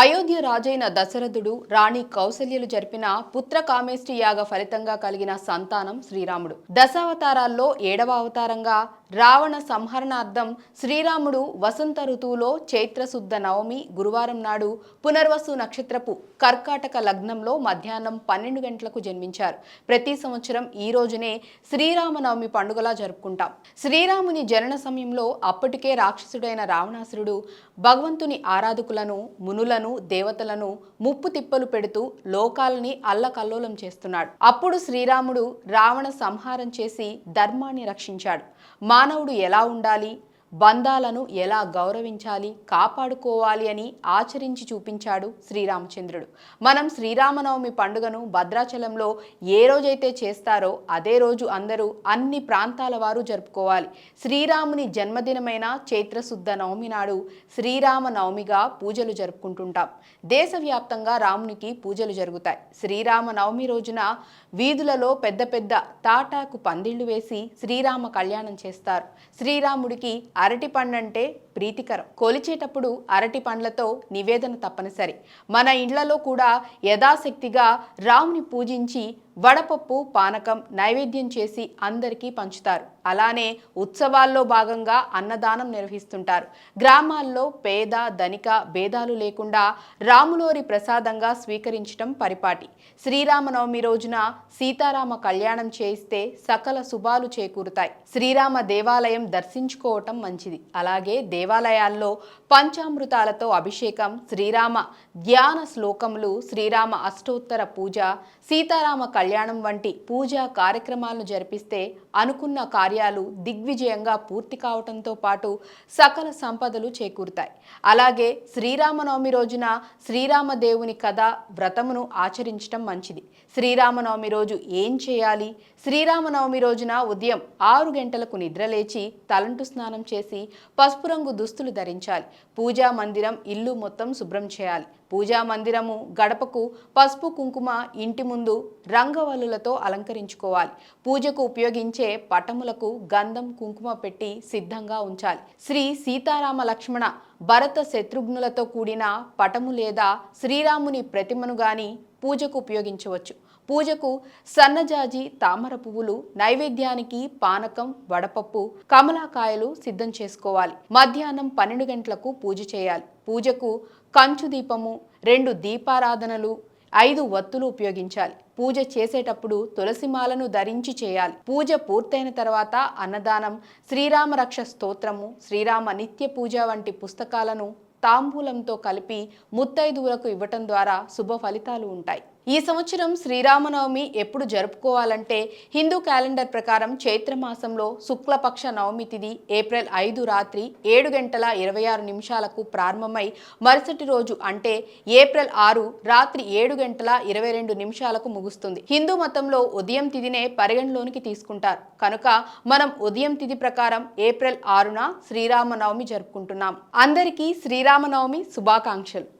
అయోధ్య రాజైన దశరథుడు రాణి కౌసల్యలు జరిపిన పుత్ర కామేష్టి యాగ ఫలితంగా కలిగిన సంతానం శ్రీరాముడు. దశావతారాల్లో ఏడవ అవతారంగా రావణ సంహరణార్థం శ్రీరాముడు వసంత ఋతువులో చైత్రశుద్ధ నవమి గురువారం నాడు పునర్వసు నక్షత్రపు కర్కాటక లగ్నంలో మధ్యాహ్నం పన్నెండు గంటలకు జన్మించారు. ప్రతి సంవత్సరం ఈ రోజునే శ్రీరామనవమి పండుగలా జరుపుకుంటాం. శ్రీరాముని జనన సమయంలో అప్పటికే రాక్షసుడైన రావణాసురుడు భగవంతుని ఆరాధకులను మునులను దేవతలను ముప్పు తిప్పలు పెడుతూ లోకాలని అల్లకల్లోలం చేస్తున్నాడు. అప్పుడు శ్రీరాముడు రావణ సంహారం చేసి ధర్మాన్ని రక్షించాడు. మానవుడు ఎలా ఉండాలి? బంధాలను ఎలా గౌరవించాలి కాపాడుకోవాలి అని ఆచరించి చూపించాడు శ్రీరామచంద్రుడు. మనం శ్రీరామనవమి పండుగను భద్రాచలంలో ఏ రోజైతే చేస్తారో అదే రోజు అందరూ అన్ని ప్రాంతాల వారు జరుపుకోవాలి. శ్రీరాముని జన్మదినమైన చైత్రశుద్ధ నవమి నాడు శ్రీరామ నవమిగా పూజలు జరుపుకుంటుంటాం. దేశవ్యాప్తంగా రామునికి పూజలు జరుగుతాయి. శ్రీరామ నవమి రోజున వీధులలో పెద్ద పెద్ద తాటాకు పందిళ్ళు వేసి శ్రీరామ కళ్యాణం చేస్తారు. శ్రీరాముడికి అరటి పండంటే ప్రీతికరం. కొలిచేటప్పుడు అరటి పండ్లతో నివేదన తప్పనిసరి. మన ఇండ్లలో కూడా యథాశక్తిగా రాముని పూజించి వడపప్పు పానకం నైవేద్యం చేసి అందరికీ పంచుతారు. అలానే ఉత్సవాల్లో భాగంగా అన్నదానం నిర్వహిస్తుంటారు. గ్రామాల్లో పేద ధనిక భేదాలు లేకుండా రాములోరి ప్రసాదంగా స్వీకరించడం పరిపాటి. శ్రీరామనవమి రోజున సీతారామ కళ్యాణం చేయిస్తే సకల శుభాలు చేకూరుతాయి. శ్రీరామ దేవాలయం దర్శించుకోవటం మంచిది. అలాగే దేవాలయాల్లో పంచామృతాలతో అభిషేకం శ్రీరామ ధ్యాన శ్లోకములు శ్రీరామ అష్టోత్తర పూజ సీతారామ కళ్యాణం వంటి పూజా కార్యక్రమాలను జరిపిస్తే అనుకున్న కార్యాలు దిగ్విజయంగా పూర్తి కావటంతో పాటు సకల సంపదలు చేకూరుతాయి. అలాగే శ్రీరామనవమి రోజున శ్రీరామదేవుని కథ వ్రతమును ఆచరించటం మంచిది. శ్రీరామనవమి రోజు ఏం చేయాలి? శ్రీరామనవమి రోజున ఉదయం ఆరు గంటలకు నిద్రలేచి తలంటు స్నానం చేసి పసుపు రంగు దుస్తులు ధరించాలి. పూజా మందిరం ఇల్లు మొత్తం శుభ్రం చేయాలి. పూజా మందిరము గడపకు పసుపు కుంకుమ ఇంటి ముందు రంగవల్లులతో అలంకరించుకోవాలి. పూజకు ఉపయోగించే పటములకు గంధం కుంకుమ పెట్టి సిద్ధంగా ఉంచాలి. శ్రీ సీతారామ లక్ష్మణ భరత శత్రుఘ్నులతో కూడిన పటము లేదా శ్రీరాముని ప్రతిమను గాని పూజకు ఉపయోగించవచ్చు. పూజకు సన్నజాజి తామర పువ్వులు నైవేద్యానికి పానకం వడపప్పు కమలాకాయలు సిద్ధం చేసుకోవాలి. మధ్యాహ్నం పన్నెండు గంటలకు పూజ చేయాలి. పూజకు కంచు దీపము రెండు దీపారాధనలు ఐదు వత్తులు ఉపయోగించాలి. పూజ చేసేటప్పుడు తులసిమాలను ధరించి చేయాలి. పూజ పూర్తయిన తర్వాత అన్నదానం శ్రీరామ రక్ష స్తోత్రము శ్రీరామ నిత్య పూజ వంటి పుస్తకాలను తాంబూలంతో కలిపి ముత్తైదువులకు ఇవ్వటం ద్వారా శుభ ఫలితాలు ఉంటాయి. ఈ సంవత్సరం శ్రీరామనవమి ఎప్పుడు జరుపుకోవాలంటే హిందూ క్యాలెండర్ ప్రకారం చైత్రమాసంలో శుక్లపక్ష నవమి తిథి ఏప్రిల్ ఐదు రాత్రి ఏడు గంటల ఇరవై ఆరు నిమిషాలకు ప్రారంభమై మరుసటి రోజు అంటే ఏప్రిల్ ఆరు రాత్రి ఏడు గంటల ఇరవై రెండు నిమిషాలకు ముగుస్తుంది. హిందూ మతంలో ఉదయం తిథినే పరిగణలోనికి తీసుకుంటారు. కనుక మనం ఉదయం తిథి ప్రకారం ఏప్రిల్ ఆరున శ్రీరామనవమి జరుపుకుంటున్నాం. అందరికీ శ్రీరామనవమి శుభాకాంక్షలు.